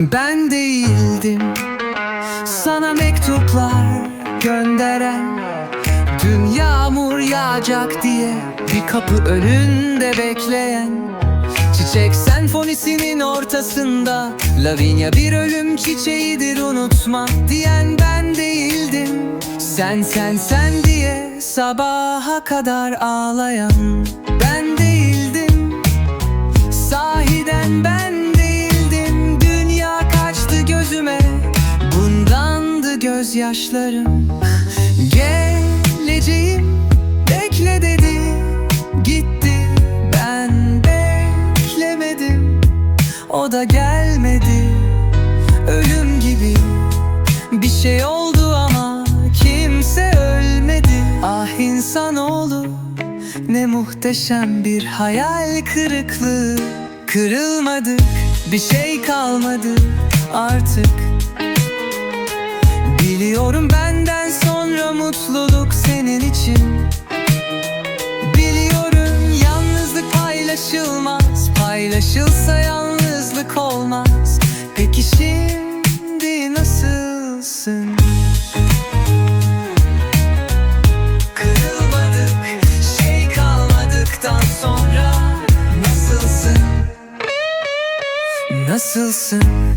Ben değildim. Sana mektuplar gönderen Dün yağmur yağacak diye bir kapı önünde bekleyen Çiçek senfonisinin ortasında Lavinia bir ölüm çiçeğidir unutma diyen ben değildim. Sen sen sen diye sabaha kadar ağlayan gözyaşlarım. Geleceğim bekle dedi. Gitti ben beklemedim. O da gelmedi. Ölüm gibi bir şey oldu ama kimse ölmedi. Ah insanoğlu ne muhteşem bir hayal kırıklığı. Kırılmadık bir şey kalmadı artık Paylaşılsa yalnızlık olmaz Peki şimdi nasılsın? Kırılmadık, şey kalmadıktan sonra Nasılsın? Nasılsın?